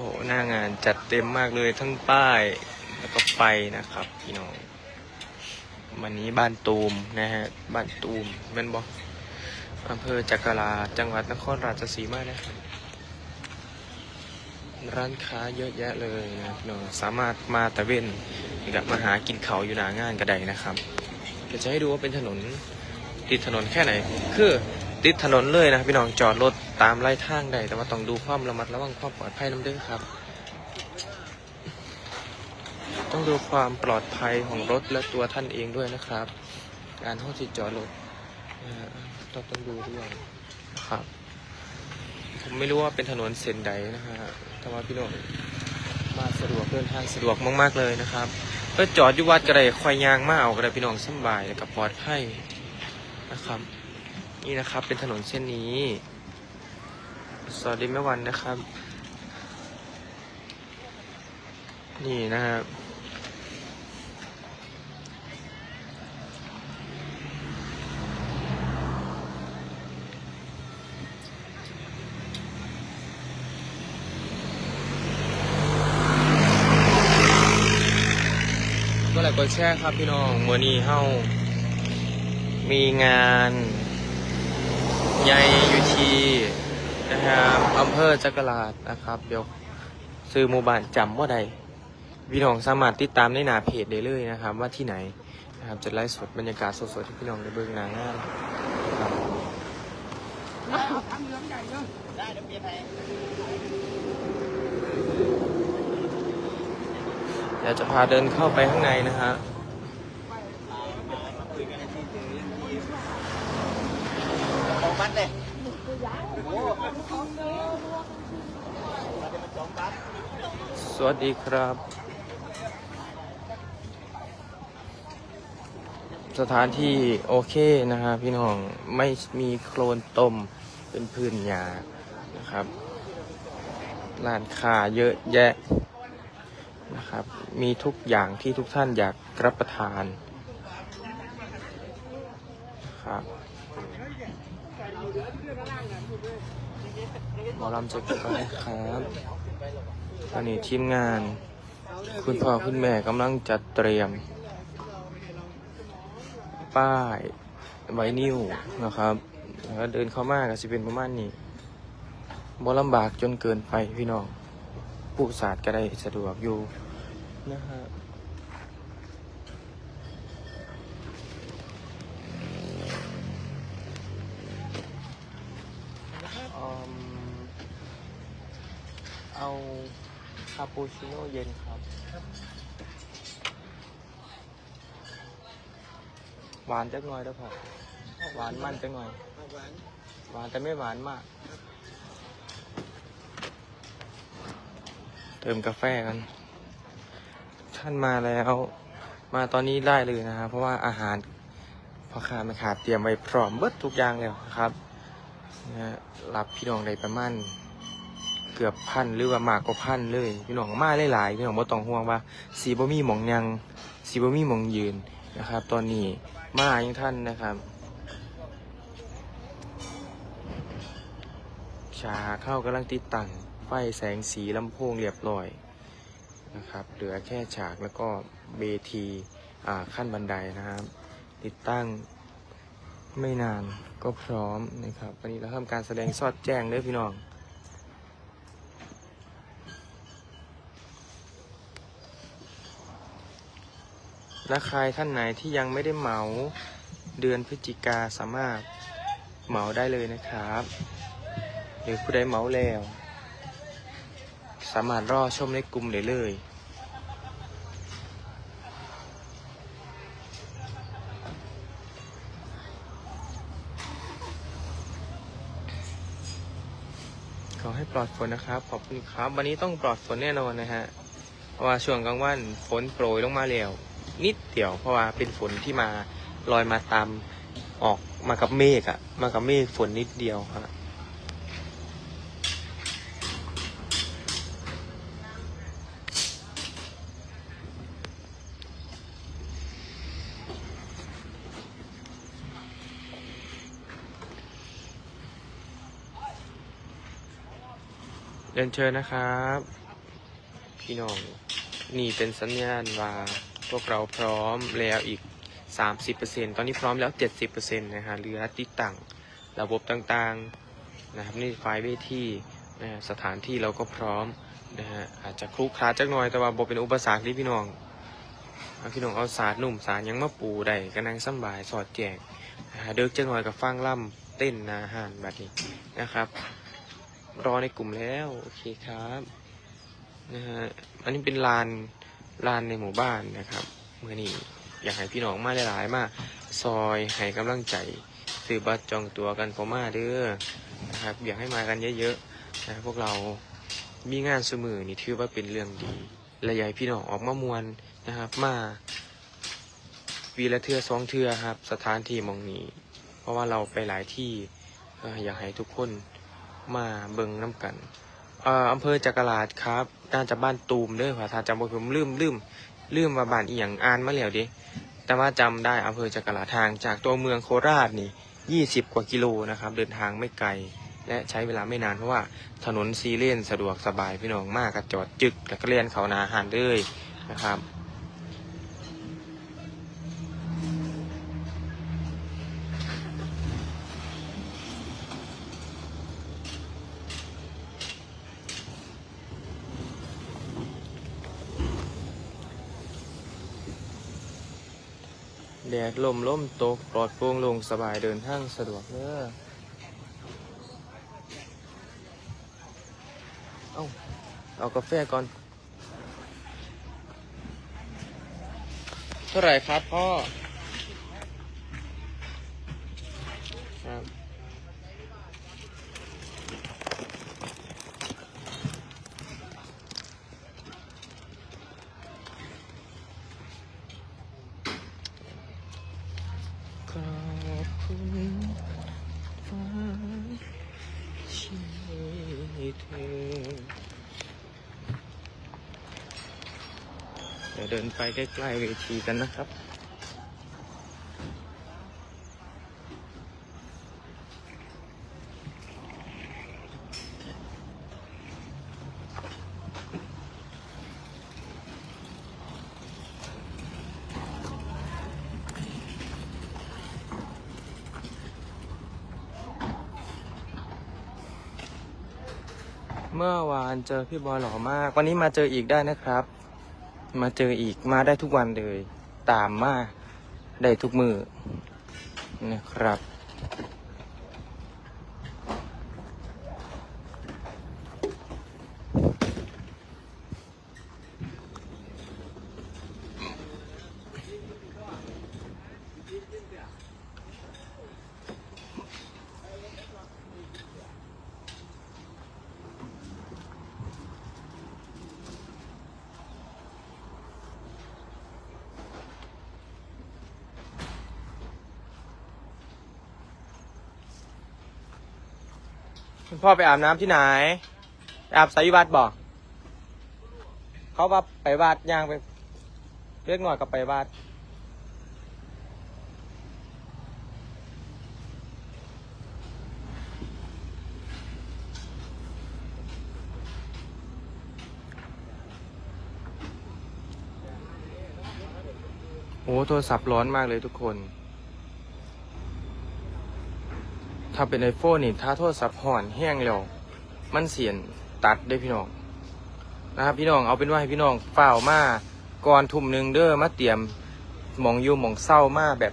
โอ้หน้างานจัดเต็มมากเลยทั้งป้ายแล้วก็ไฟนะครับพี่น้องวันนี้บ้านตูมนะฮะบ้านตูมแม่นบอกอำเภอจักราจังหวัดนครราชสีมานะครับร้านค้าเยอะแยะเลยนะพี่น้องสามารถมาตะเวนกับมาหากินเขาอยู่หนางานก็ได้นะครับเดี๋ยวจะให้ดูว่าเป็นถนนติดถนนแค่ไหน คือติดถนนเลยนะพี่น้องจอดรถ ตามไล่ทางได้แต่ว่าต้องดูความระมัดระวังความปลอดภัยน้ำเด้อครับ ต้องดูความปลอดภัยของรถและตัวท่านเองด้วยนะครับ การห้องที่จอดรถนะฮะเราต้องดูด้วยนะครับ ผมไม่รู้ว่าเป็นถนนเส้นใดนะฮะแต่ว่าพี่น้องมาสะดวกเดินทางสะดวกมาก ๆ เลยนะครับก็จอดอยู่วัดก็ได้คอยยางมาเอาก็ได้พี่น้องสบายและกับปลอดภัยนะครับ นี่นะครับเป็นถนนเส้นนี้ สวัสดีแม่วันนะครับ นี่นะครับก็หลายกดแชร์ครับพี่น้องมือนี้เฮามีงานใหญ่ยูที นะครับอำเภอจักราชนะครับ เดี๋ยวซื้อหมู่บ้านจำว่าใดพี่น้องสามารถติดตามในหน้าเพจได้เลยนะครับ ว่าที่ไหนนะครับจะไลฟ์สดบรรยากาศสดๆที่พี่น้องได้เบิ่งหน้างานครับเดี๋ยวจะพาเดินเข้าไปข้างในนะฮะ ของบัตรเลย สวัสดีครับ สถานที่โอเคนะฮะพี่น้องไม่มีโคลนตมเป็นพื้นหญ้านะครับร้านค้าเยอะแยะนะครับ มีทุกอย่างที่ทุกท่านอยากรับประทานนะครับ หมอลำจะกันนะครับตอนนี้ทีมงาน คุณพ่อคุณแม่กำลังจัดเตรียม ป้ายไวนิวนะครับแล้วเดินเข้ามาก็สิเป็นประมาณนี้บ่ลำบากจนเกินไปพี่น้อง ผู้ศาสตร์ก็ได้สะดวกอยู่นะฮะอืมเอาคาปูชิโน่เย็นครับ หวานจักหน่อยแล้วครับหวานมันจักหน่อยหวานแต่ไม่หวานมาก เติมกาแฟกัน ท่านมาแล้ว มาตอนนี้ได้เลยนะครับ เพราะว่าอาหารพอขาดไม่ขาดเตรียมไว้พร้อมเบิดทุกอย่างแล้วนะครับนะรับพี่น้องได้ประมาณ กือบพันหรือว่ามากกว่าพันเลยพี่น้องมาหลายๆพี่น้องบ่ต้องห่วงว่าสีบ่มีหมองยังสีบ่มีหมองยืนนะครับ ตอนนี้มาอย่างท่านนะครับฉากเข้ากำลังติดตั้งไฟแสงสีลำโพงเรียบร้อยนะครับ เหลือแค่ฉากแล้วก็เบทีขั้นบันไดนะครับ ติดตั้งไม่นานก็พร้อมนะครับ วันนี้เราทำการแสดงสอดแจ้งเด้อพี่น้อง และใครท่านไหนที่ยังไม่ได้เหมาเดือนพฤศจิกาสามารถเหมาได้เลยนะครับ หรือผู้ใดเหมาแล้ว สามารถรอชมในกลุ่มได้เลยขอให้ปลอดฝนนะครับ ขอบคุณครับ วันนี้ต้องปลอดฝนแน่นอนนะฮะเพราะว่าช่วงกลางวันฝนโปรยลงมาแล้ว นิดเดียว เพราะว่าเป็นฝนที่มาลอยมาตามออกมากับเมฆอะมากับเมฆฝนนิดเดียวฮะเรียนเชิญนะครับ พี่น้อง นี่เป็นสัญญาณว่า พวกเราพร้อมแล้วอีก 30%ตอนนี้พร้อมแล้ว 70%นะฮะเหลือติดตั้งระบบต่างๆนะครับนี่ไฟล์เวทีนะสถานที่เราก็พร้อมนะฮะอาจจะคลุกคลาจักหน่อยแต่ว่าบ่เป็นอุปสรรคที่พี่น้องเอาพี่น้องเอาสาดหนุ่มสาดหยังมาปูได้ก็นั่งสบายสอดแจงนะฮะเดิกจักหน่อยกับฟังล่ำเต้นหนาหานแบบนี้นะครับ รอในกลุ่มแล้ว โอเคครับนะฮะอันนี้เป็นลาน ลานในหมู่บ้านนะครับเมื่อนี้อยากให้พี่น้องมาหลายๆมาซอยให้กำลังใจซื้อบัตรจองตัวกันพอมาเด้อนะครับอยากให้มากันเยอะๆนะพวกเรามีงานเสมอนี่ถือว่าเป็นเรื่องดีและอยากพี่น้องออกมามวนนะครับมาวีละเทือสองเทือครับ สถานที่มองนี้ เพราะว่าเราไปหลายที่อยากให้ทุกคนมาเบิ่งน้ำกัน อ่าอำเภอจักราชครับน่าจะบ้านตูมเด้อค่ะถ้าจำบ่ผมลืมลืมลืมมาบ้านอีหยังอ่านมาแล้วดิแต่ว่าจำได้อำเภอจักราชทางจากตัวเมืองโคราชนี่20กว่ากิโลนะครับ เดินทางไม่ไกล และใช้เวลาไม่นานเพราะว่าถนนซีเลนสะดวกสบายพี่น้องมากกระจอดจึกแล้วก็เลียนเขานาหานเลยนะครับ ดดลมล้มตกปลอดโปร่งลงสบายเดินทางสะดวกเด้อเอาเอากาแฟก่อน เท่าไหร่ครับพ่อ ครับ ขอบคุณฟ้าที่ เธอเดี๋ยวเดินไปใกล้ๆเวทีกันนะครับ เมื่อวานเจอพี่บอยหล่อมาก วันนี้มาเจออีกได้นะครับ มาเจออีกมาได้ทุกวันเลย ตามมาได้ทุกมือนะครับ คุณพ่อไปอาบน้ำที่ไหนอาบสายวัดบอกเขาว่าไปวัดย่างไปเล็กหน่อยกับไปวัดโอ้โทรศัพท์ร้อนมากเลยทุกคน ถ้าเป็นไอโฟนนี่ถ้าโทรศัพท์ห่อนแห้งแล้ว มันเสียนตัดได้พี่น้องนะครับพี่น้องเอาเป็นว่าให้พี่น้องเฝ้ามาก่อนทุ่มหนึ่งเด้อมาเตรียมหมองอยู่หมองเศร้ามาแบบ